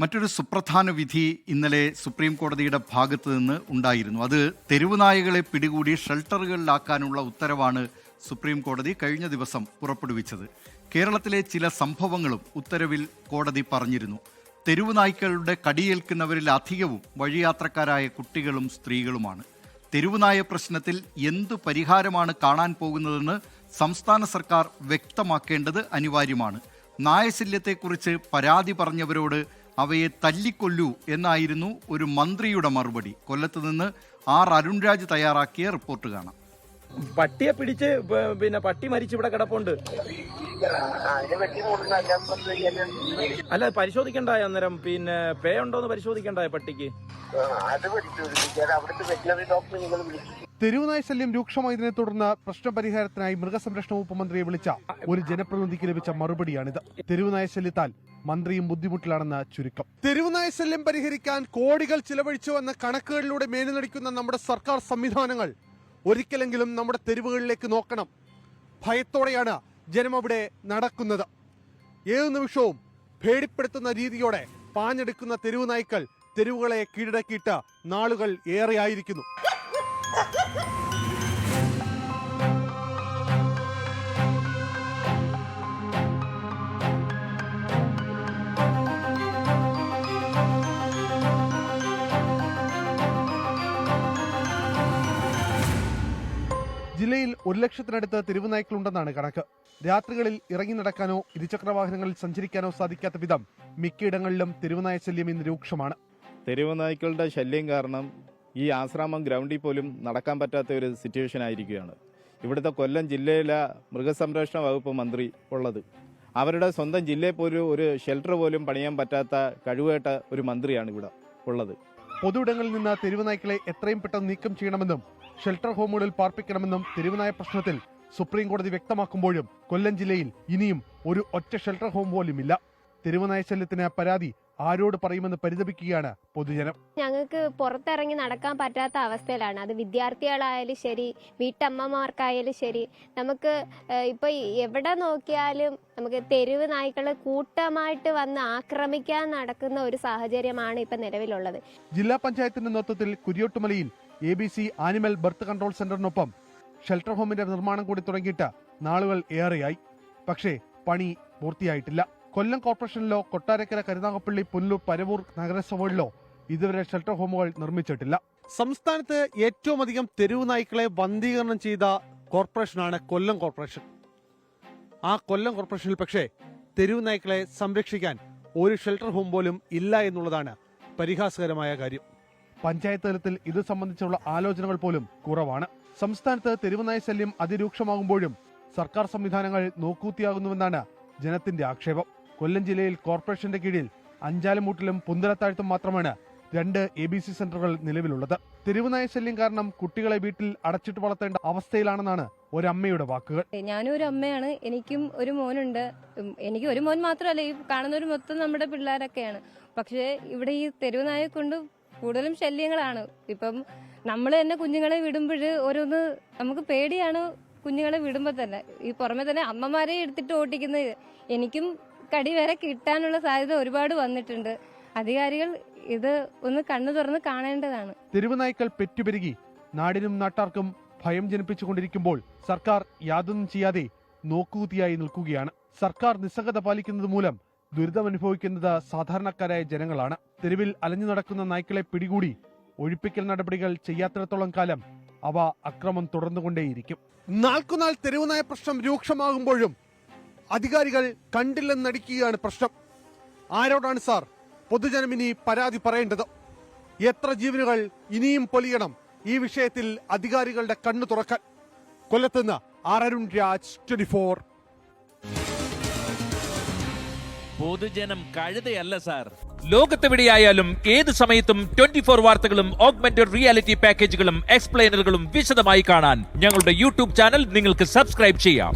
മറ്റൊരു സുപ്രധാന വിധി ഇന്നലെ സുപ്രീം കോടതിയുടെ ഭാഗത്ത് നിന്ന് ഉണ്ടായിരുന്നു. അത് തെരുവുനായകളെ പിടികൂടി ഷെൽട്ടറുകളിലാക്കാനുള്ള ഉത്തരവാണ് സുപ്രീം കോടതി കഴിഞ്ഞ ദിവസം പുറപ്പെടുവിച്ചത്. കേരളത്തിലെ ചില സംഭവങ്ങളും ഉത്തരവിൽ കോടതി പറഞ്ഞിരുന്നു. തെരുവുനായ്ക്കളുടെ കടിയേൽക്കുന്നവരിൽ അധികവും വഴിയാത്രക്കാരായ കുട്ടികളും സ്ത്രീകളുമാണ്. തെരുവുനായ പ്രശ്നത്തിൽ എന്തു പരിഹാരമാണ് കാണാൻ പോകുന്നതെന്ന് സംസ്ഥാന സർക്കാർ വ്യക്തമാക്കേണ്ടത് അനിവാര്യമാണ്. നായശല്യത്തെക്കുറിച്ച് പരാതി പറഞ്ഞവരോട് അവയെ തല്ലിക്കൊല്ലൂ എന്നായിരുന്നു ഒരു മന്ത്രിയുടെ മറുപടി. കൊല്ലത്ത് നിന്ന് ആർ അരുൺരാജ് തയ്യാറാക്കിയ റിപ്പോർട്ട് കാണാം. പട്ടിയെ പിടിച്ച് പിന്നെ പട്ടി മരിച്ച് ഇവിടെ കിടപ്പുണ്ട്. അല്ല പരിശോധിക്കണ്ടായ അന്നേരം? പിന്നെ പേ ഉണ്ടോന്ന് പരിശോധിക്കണ്ടായ പട്ടിക്ക്? അത് പരിശോധിക്കാൻ അവിടുത്തെ വെറ്റിനറി ഡോക്ടർ നിങ്ങൾ വിളിച്ചു തെരുവുനായ ശല്യം രൂക്ഷമായതിനെ തുടർന്ന് പ്രശ്ന പരിഹാരത്തിനായി മൃഗസംരക്ഷണ വകുപ്പ് മന്ത്രിയെ വിളിച്ച ഒരു ജനപ്രതിനിധിക്ക് ലഭിച്ച മറുപടിയാണിത്. തെരുവുനായ ശല്യത്താൽ മന്ത്രിയും ബുദ്ധിമുട്ടിലാണെന്ന് ചുരുക്കം. തെരുവുനായ ശല്യം പരിഹരിക്കാൻ കോടികൾ ചിലവഴിച്ചു എന്ന കണക്കുകളിലൂടെ മേലുനടിക്കുന്ന നമ്മുടെ സർക്കാർ സംവിധാനങ്ങൾ ഒരിക്കലെങ്കിലും നമ്മുടെ തെരുവുകളിലേക്ക് നോക്കണം. ഭയത്തോടെയാണ് ജനം അവിടെ നടക്കുന്നത്. ഏതു നിമിഷവും പേടിപ്പെടുത്തുന്ന രീതിയോടെ പാഞ്ഞെടുക്കുന്ന തെരുവ് നായ്ക്കൾ തെരുവുകളെ കീഴടക്കിയിട്ട് നാളുകൾ ഏറെയായിരിക്കുന്നു ജില്ലയിൽ ഒരു ലക്ഷത്തിനടുത്ത് തെരുവ് നായ്ക്കളുണ്ടെന്നാണ് കണക്ക്. രാത്രികളിൽ ഇറങ്ങി നടക്കാനോ ഇരുചക്ര വാഹനങ്ങളിൽ സഞ്ചരിക്കാനോ സാധിക്കാത്ത വിധം മിക്കയിടങ്ങളിലും തെരുവുനായ ശല്യം ഇന്ന് രൂക്ഷമാണ്. തെരുവ് നായ്ക്കളുടെ ശല്യം കാരണം ഈ ആശ്രമം ഗ്രൗണ്ടിൽ പോലും നടക്കാൻ പറ്റാത്ത ഒരു സിറ്റുവേഷൻ ആയിരിക്കുകയാണ്. ഇവിടുത്തെ കൊല്ലം ജില്ലയിലെ മൃഗസംരക്ഷണ വകുപ്പ് മന്ത്രി ഉള്ളത്. അവരുടെ സ്വന്തം ജില്ലയിൽ പോലും ഒരു ഷെൽട്ടർ പോലും പണിയാൻ പറ്റാത്ത കഴിവേട്ട ഒരു മന്ത്രിയാണ് ഇവിടെ ഉള്ളത്. പൊതുവിടങ്ങളിൽ നിന്ന് തെരുവുനായ്ക്കളെ എത്രയും പെട്ടെന്ന് നീക്കം ചെയ്യണമെന്നും ഷെൽട്ടർ ഹോമുകളിൽ പാർപ്പിക്കണമെന്നും തെരുവുനായ പ്രശ്നത്തിൽ സുപ്രീം കോടതി വ്യക്തമാക്കുമ്പോഴും കൊല്ലം ജില്ലയിൽ ഇനിയും ഒരു ഒറ്റ ഷെൽട്ടർ ഹോം പോലും ഇല്ല പരാതി ആരോട് പറയുമെന്ന് പരിതപിക്കുകയാണ് പൊതുജനം. ഞങ്ങൾക്ക് പുറത്തിറങ്ങി നടക്കാൻ പറ്റാത്ത അവസ്ഥയിലാണ്. അത് വിദ്യാർത്ഥികളായാലും ശരി വീട്ടമ്മമാർക്കായാലും ശരി. നമുക്ക് ഇപ്പൊ എവിടെ നോക്കിയാലും നമുക്ക് തെരുവ് നായ്ക്കളെ കൂട്ടമായിട്ട് വന്ന് ആക്രമിക്കാൻ നടക്കുന്ന ഒരു സാഹചര്യമാണ് ഇപ്പൊ നിലവിലുള്ളത്. ജില്ലാ പഞ്ചായത്തിന്റെ നേതൃത്വത്തിൽ കുരിയോട്ടുമലയിൽ A B C animal birth control സെന്ററിനൊപ്പം shelter ഹോമിന്റെ നിർമ്മാണം കൂടി തുടങ്ങിയിട്ട് നാളുകൾ ഏറെയായി. പക്ഷേ പണി പൂർത്തിയായിട്ടില്ല. കൊല്ലം കോർപ്പറേഷനിലോ കൊട്ടാരക്കര കരുനാഗപ്പള്ളി പുല്ലൂർ പരവൂർ നഗരസഭകളിലോ ഇതുവരെ ഷെൽട്ടർ ഹോമുകൾ നിർമ്മിച്ചിട്ടില്ല. സംസ്ഥാനത്ത് ഏറ്റവും അധികം തെരുവ് നായ്ക്കളെ വന്ധീകരണം ചെയ്ത കോർപ്പറേഷനാണ് കൊല്ലം കോർപ്പറേഷൻ. ആ കൊല്ലം കോർപ്പറേഷനിൽ പക്ഷേ തെരുവ് നായ്ക്കളെ സംരക്ഷിക്കാൻ ഒരു ഷെൽട്ടർ ഹോം പോലും ഇല്ല എന്നുള്ളതാണ് പരിഹാസകരമായ കാര്യം. പഞ്ചായത്ത് തലത്തിൽ ഇത് സംബന്ധിച്ചുള്ള ആലോചനകൾ പോലും കുറവാണ്. സംസ്ഥാനത്ത് തെരുവുനായ ശല്യം അതിരൂക്ഷമാകുമ്പോഴും സർക്കാർ സംവിധാനങ്ങൾ നോക്കൂത്തിയാകുന്നുവെന്നാണ് ജനത്തിന്റെ ആക്ഷേപം. കൊല്ലം ജില്ലയിൽ കോർപ്പറേഷന്റെ കീഴിൽ അഞ്ചാലുമൂട്ടിലും പുന്തലത്താഴ്ത്തും മാത്രമാണ് രണ്ട് എ ബി സി സെന്ററുകൾ നിലവിലുള്ളത്. തെരുവുനായ ശല്യം കാരണം കുട്ടികളെ വീട്ടിൽ അടച്ചിട്ട് വളർത്തേണ്ട അവസ്ഥയിലാണെന്നാണ് ഒരമ്മയുടെ വാക്കുകൾ. ഞാനും ഒരു അമ്മയാണ്. എനിക്കും ഒരു മോനുണ്ട്. എനിക്ക് ഒരു മോൻ മാത്രമല്ല ഈ കാണുന്നൊരു മൊത്തം നമ്മുടെ പിള്ളേരൊക്കെയാണ്. പക്ഷേ ഇവിടെ ഈ തെരുവുനായ കൊണ്ട് കൂടുതലും ശല്യങ്ങളാണ്. ഇപ്പം നമ്മൾ തന്നെ കുഞ്ഞുങ്ങളെ വിടുമ്പോൾ ഓരോന്ന് നമുക്ക് പേടിയാണ് കുഞ്ഞുങ്ങളെ വിടുമ്പോൾ തന്നെ. ഈ പുറമെ തന്നെ അമ്മമാരെ എടുത്തിട്ട് ഓട്ടിക്കുന്നത്. എനിക്കും കടി വരെ കിട്ടാനുള്ള സാധ്യത ഒരുപാട് വന്നിട്ടുണ്ട്. അധികാരികൾ ഇത് ഒന്ന് കണ്ണു തുറന്ന് കാണേണ്ടതാണ്. തെരുവുനായ്ക്കൾ പെറ്റുപെരുകി. നാടിനും നാട്ടാർക്കും ഭയം ജനിപ്പിച്ചുകൊണ്ടിരിക്കുമ്പോൾ സർക്കാർ യാതൊന്നും ചെയ്യാതെ നോക്കുകുത്തിയായി നിൽക്കുകയാണ്. സർക്കാർ നിസ്സംഗത പാലിക്കുന്നത് മൂലം ദുരിതമനുഭവിക്കുന്നത് സാധാരണക്കാരായ ജനങ്ങളാണ്. തെരുവിൽ അലഞ്ഞു നടക്കുന്ന നായ്ക്കളെ പിടികൂടി ഒഴിപ്പിക്കൽ നടപടികൾ ചെയ്യാത്തിടത്തോളം കാലം അവ അക്രമം തുടർന്നുകൊണ്ടേയിരിക്കും. നാൾക്കുനാൾ തെരുവുനായ പ്രശ്നം രൂക്ഷമാകുമ്പോഴും അധികാരികൾ കണ്ടില്ലെന്നടിക്കുകയാണ് പ്രശ്നം. ആരോടാണ് സാർ പൊതുജനം ഇനി പരാതി പറയേണ്ടത്? എത്ര ജീവനുകൾ ഇനിയും പൊലിയണം ഈ വിഷയത്തിൽ അധികാരികളുടെ കണ്ണു തുറക്കാൻ? കൊല്ലത്തുനിന്ന് R Arun Raj twenty four. പൊതുജനം കഴുതയല്ല സാർ. ലോകത്തെവിടെയായാലും ഏത് സമയത്തും ട്വന്റി ഫോർ വാർത്തകളും ഓഗ്മെന്റഡ് റിയാലിറ്റി പാക്കേജുകളും എക്സ്പ്ലെയിനറുകളും വിശദമായി കാണാൻ ഞങ്ങളുടെ യൂട്യൂബ് ചാനൽ നിങ്ങൾക്ക് സബ്സ്ക്രൈബ് ചെയ്യാം.